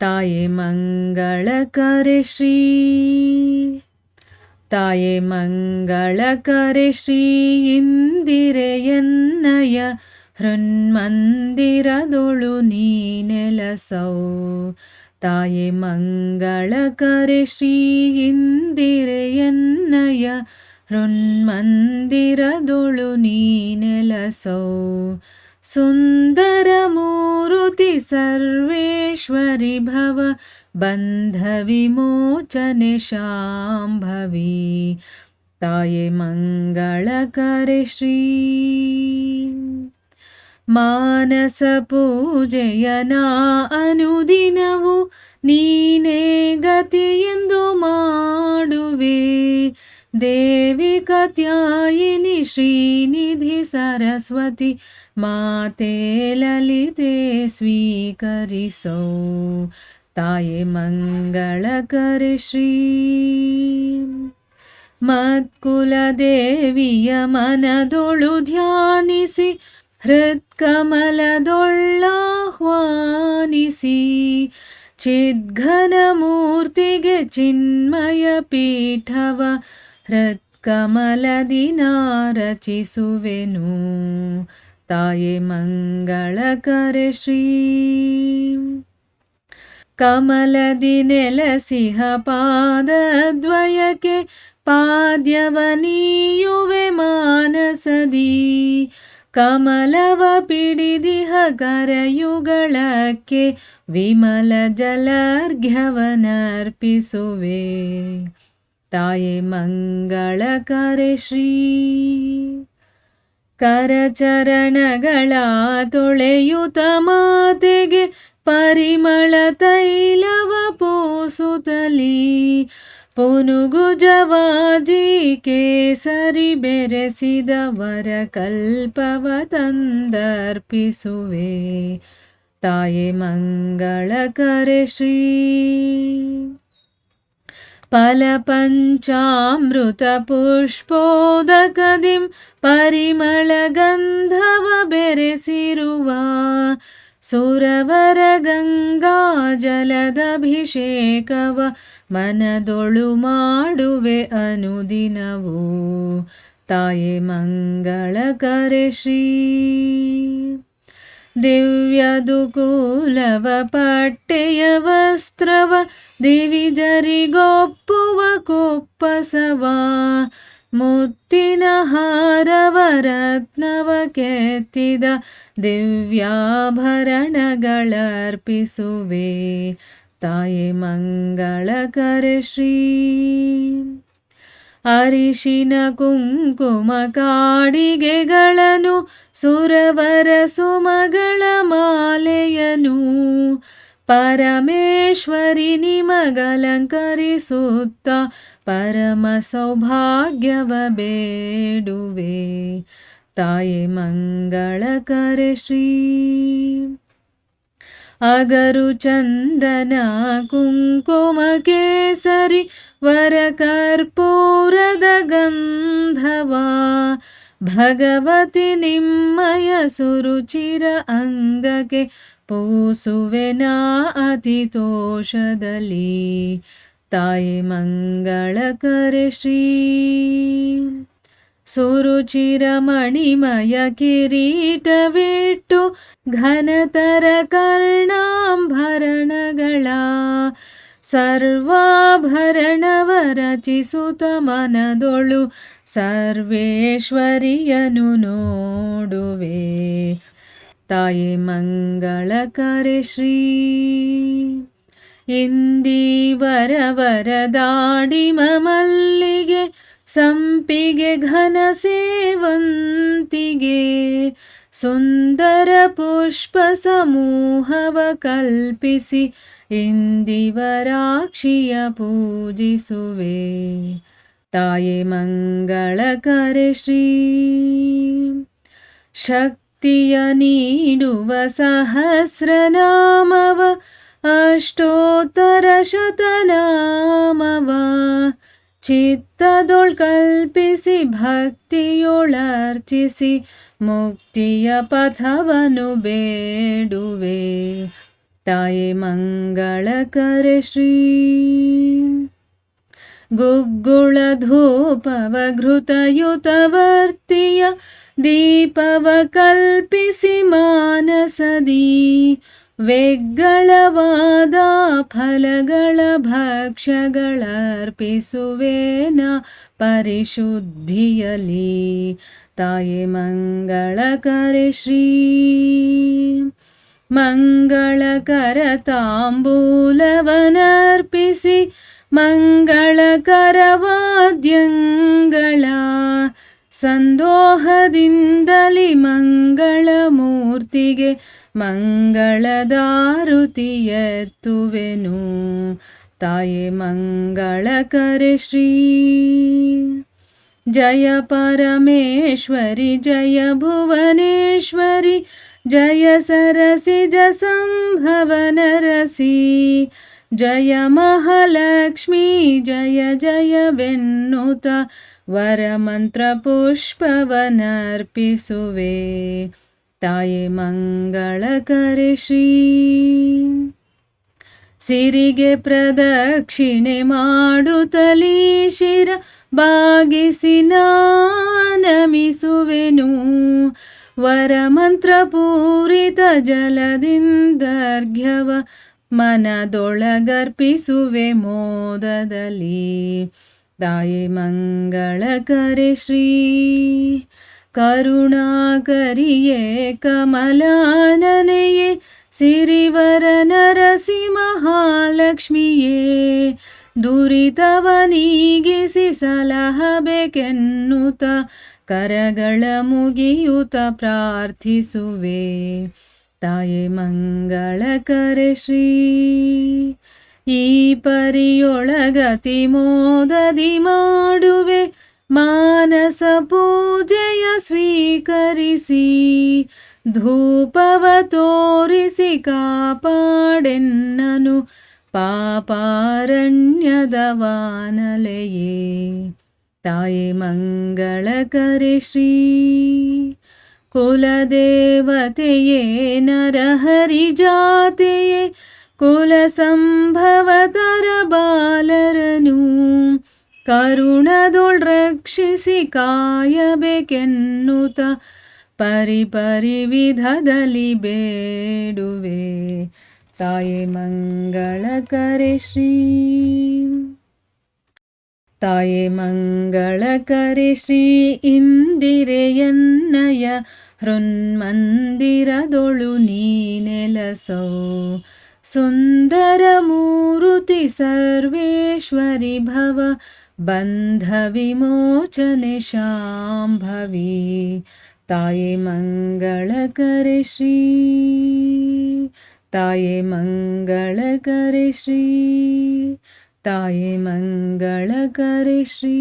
ತಾಯೆ ಮಂಗಳಕರೆ ಶ್ರೀ. ತಾಯೇ ಮಂಗಳಕರೆ ಶ್ರೀ ಇಂದಿರೆಯನ್ನಯ ಹೃನ್ಮಂದಿರದೊಳು ನೀ ನೆಲಸೌ ತಾಯೆ ಮಂಗಳಕರೆ ಶ್ರೀ ಇಂದಿರೆಯನ್ನಯ ಹೃನ್ಮಂದಿರದೊಳು ನೀ ನೆಲಸೌ सुन्दरमूर्ति सर्वेश्वरि भव बन्धविमोचने शाम्भवी ताये मङ्गलकरे श्री मानसपूजयना अनुदिनवु नीने गति ದೇವಿ ಕತ್ಯಾಯಿನಿ ಶ್ರೀನಿಧಿ ಸರಸ್ವತಿ ಮಾತೆ ಲಲಿತೆ ಸ್ವೀಕರಿಸೋ. ತಾಯಿ ಮಂಗಳಕರೆ ಶ್ರೀ. ಮತ್ಕುಲದೇವಿಯ ಮನದೊಳು ಧ್ಯಾನಿಸಿ, ಹೃತ್ಕಮಲದೊಳ್ಳಾಹ್ವಾನಿಸಿ. ಚಿದ್ಘನ ಮೂರ್ತಿಗೆ ಚಿನ್ಮಯ ಪೀಠವ ಹೃತ್ಕಮಲದಿನ ರಚಿಸುವೆನು ಮಂಗಳ ಮಂಗಳಕರೆ ಶ್ರೀ. ಕಮಲದಿ ನೆಲಸಿಹ ಪಾದದ್ವಯಕ್ಕೆ ಪಾದ್ಯವನೀಯುವೆ ಮಾನಸದಿ. ಕಮಲವ ಪಿಡಿದಿಹ ಕರಯುಗಳಕ್ಕೆ ವಿಮಲ ಜಲರ್ಘ್ಯವನರ್ಪಿಸುವೆ. ತಾಯೆ ಮಂಗಳಕರೆ ಶ್ರೀ. ಕರಚರಣಗಳ ತೊಳೆಯುತ ಮಾತೆಗೆ ಪರಿಮಳ ತೈಲವ ಪೋಸುತ್ತಲಿ ಪುನುಗುಜವಾಜಿ ಕೇಸರಿ ಬೆರೆಸಿದ ವರ ಕಲ್ಪವ ತಂದರ್ಪಿಸುವೆ. ತಾಯೆ ಮಂಗಳಕರೆ ಶ್ರೀ. ಫಲಪಂಚಾಮೃತ ಪುಷ್ಪೋದಕದಿಂ ಪರಿಮಳ ಗಂಧವ ಬೆರೆಸಿರುವ ಸುರವರ ಗಂಗಾ ಜಲದಭಿಷೇಕವ ಮನದೊಳು ಮಾಡುವೆ ಅನುದಿನವೂ. ತಾಯಿ ಮಂಗಳ ಕರೆ ಶ್ರೀ. ದಿವ್ಯದುಕೂಲವ ಪಟ್ಟೆಯ ವಸ್ತ್ರವ ದಿವಿಜರಿಗೊಪ್ಪುವ ಕುಪ್ಪಸವ ಮುತ್ತಿನ ಹಾರವ ರತ್ನವ ಕೆತ್ತಿದ ದಿವ್ಯಾಭರಣಗಳರ್ಪಿಸುವೆ ತಾಯಿ ಮಂಗಳಕರ ಶ್ರೀ ಅರಿಶಿನ ಕುಂಕುಮ ಕಾಡಿಗೆಗಳನ್ನು ಸುರವರ ಸುಮಗಳ ಮಾಲೆಯನು ಪರಮೇಶ್ವರಿ ನಿಮಗಲಂಕರಿಸುತ್ತ ಪರಮ ಸೌಭಾಗ್ಯವ ಬೇಡುವೆ. ತಾಯೆ ಮಂಗಳಕರೆ ಶ್ರೀ. ಅಗರು ಚಂದನ ಕುಂಕುಮ ಕೇಸರಿ ವರ ಕರ್ಪೂರದ ಗಂಧವ. ಭಗವತಿ ನಿಮ್ಮಯ ಸುರುಚಿರ ಅಂಗಕ್ಕೆ ಪೂಸುವೆನ ಅತಿ ತೋಷದಲ್ಲಿ. ತಾಯಿ ಮಂಗಳಕರೆ ಶ್ರೀ. ಸುರುಚಿರ ಮಣಿಮಯ ಕಿರೀಟವಿಟ್ಟು ಘನತರ ಕರ್ಣಾಂಭರಣಗಳ ಸರ್ವಾಭರಣವ ರಚಿಸುತ ಮನದೊಳು ಸರ್ವೇಶ್ವರಿಯನು ನೋಡುವೆ. ತಾಯಿ ಮಂಗಳಕರೆ ಶ್ರೀ. ಇಂದೀವರ ದಾಡಿಮ ಮಲ್ಲಿಗೆ ಸಂಪಿಗೆ ಘನ ಸೇವಂತಿಗೆ ಸುಂದರ ಪುಷ್ಪ ಸಮೂಹವ ಕಲ್ಪಿಸಿ ಇಂದಿವರಾಕ್ಷಿಯ ಪೂಜಿಸುವೆ. ತಾಯೆ ಮಂಗಳಕರೆ ಶ್ರೀ. ಶಕ್ತಿಯ ನೀಡುವ ಸಹಸ್ರನಾಮವ ಅಷ್ಟೋತ್ತರ ಶತನಾಮವ. ಚಿತ್ತದೊಳ್ ಕಲ್ಪಿಸಿ, ಭಕ್ತಿಯೊಳರ್ಚಿಸಿ, ಮುಕ್ತಿಯ ಪಥವನ್ನು ಬೇಡುವೆ. ತಾಯಿ ಮಂಗಳಕರೆ ಶ್ರೀ. ಗುಗ್ಗುಳ ಧೂಪವ ಘೃತಯುತವರ್ತಿಯ ದೀಪವ ಕಲ್ಪಿಸಿ ಮಾನಸದಿ. ವೆಗ್ಗಳವಾದ ಫಲಗಳ ಭಕ್ಷ್ಯಗಳರ್ಪಿಸುವೇನ ಪರಿಶುದ್ಧಿಯಲಿ ತಾಯೇ ಮಂಗಳಕರೆ ಶ್ರೀ ಮಂಗಳಕರ ತಾಂಬೂಲವನರ್ಪಿಸಿ ಮಂಗಳಕರವಾದ್ಯಂಗಳ ಸಂದೋಹದಿಂದಲಿ ಮಂಗಳ ಮೂರ್ತಿಗೆ ಮಂಗಳದಾರುತಿಯೆತ್ತುವೆನು. ತಾಯೇ ಮಂಗಳಕರೆ ಶ್ರೀ. ಜಯ ಪರಮೇಶ್ವರಿ ಜಯ ಭುವನೇಶ್ವರಿ ಜಯ ಸಂಭವನರಸಿ ಜಯ ಮಹಾಲಕ್ಷ್ಮೀ, ಜಯ ಜಯವೆನ್ನುತ ವರಮಂತ್ರ ಪುಷ್ಪವನರ್ಪಿಸುವೆ. ತಾಯೇ ಮಂಗಳಕರೆ ಶ್ರೀ. ಸಿರಿಗೆ ಪ್ರದಕ್ಷಿಣೆ ಮಾಡುತ್ತಲೀ ಶಿರ, ಬಾಗಿಸಿ ನಮಿಸುವೆನು ವರಮಂತ್ರ ಪೂರಿತ ಜಲದಿಂದರ್ಘ್ಯವ ಮನದೊಳಗರ್ಪಿಸುವೆ ಮೋದದಲ್ಲಿ. ತಾಯಿ ಮಂಗಳಕರೆ ಶ್ರೀ. ಕರುಣಾಕರಿಯೇ ಕಮಲಾನನೆಯೇ. ಸಿರಿವರ ನರಸಿ ಮಹಾಲಕ್ಷ್ಮಿಯೇ. ದುರಿತವ ನೀಗಿಸಿ ಸಲಹಬೇಕೆನ್ನುತ್ತ ಕರಗಳ ಮುಗಿಯುತ ಪ್ರಾರ್ಥಿಸುವೆ. ತಾಯೇ ಮಂಗಳಕರೆ ಶ್ರೀ. ಈ ಪರಿಯೊಳಗತಿ ಮೋದದಿ ಮಾಡುವೆ, ಮಾನಸ ಪೂಜೆಯ ಸ್ವೀಕರಿಸಿ, ಧೂಪವ ತೋರಿಸಿ ಕಾಪಾಡೆನ್ನನು ಪಾಪಾರಣ್ಯದ ವಾನಲೆಯೇ. ತಾಯೇ ಮಂಗಳಕರೆ ಶ್ರೀ. ಕುಲದೇವತೆಯೇ ನರಹರಿ ಜಾತೆಯೇ ಕುಲ ಸಂಭವತರ ಬಾಲರನು. ಕರುಣದೊಳ್ ರಕ್ಷಿಸಿ ಬೇಡುವೆ. ಪರಿ ಮಂಗಳ ವಿಧದಲ್ಲಿ ಬೇಡುವೆ ತಾಯೇ ಮಂಗಳಕರೆ ಶ್ರೀ ತಾಯೇ ಮಂಗಳಕರೆ ಶ್ರೀ ಇಂದಿರೆಯನ್ನಯ ಹೃನ್ಮಂದಿರದೊಳು ನೀನೆಲಸೌ ಸುಂದರ ಮೂರುತಿ ಸರ್ವೇಶ್ವರಿ ಭವ ಬಂಧ ವಿಮೋಚನೆ ಶಾಂಭವಿ ತಾಯೇ ಮಂಗಳಕರೆ ಶ್ರೀ ತಾಯೇ ಮಂಗಳಕರೆ ಶ್ರೀ ತಾಯೇ ಮಂಗಳಕರೆ ಶ್ರೀ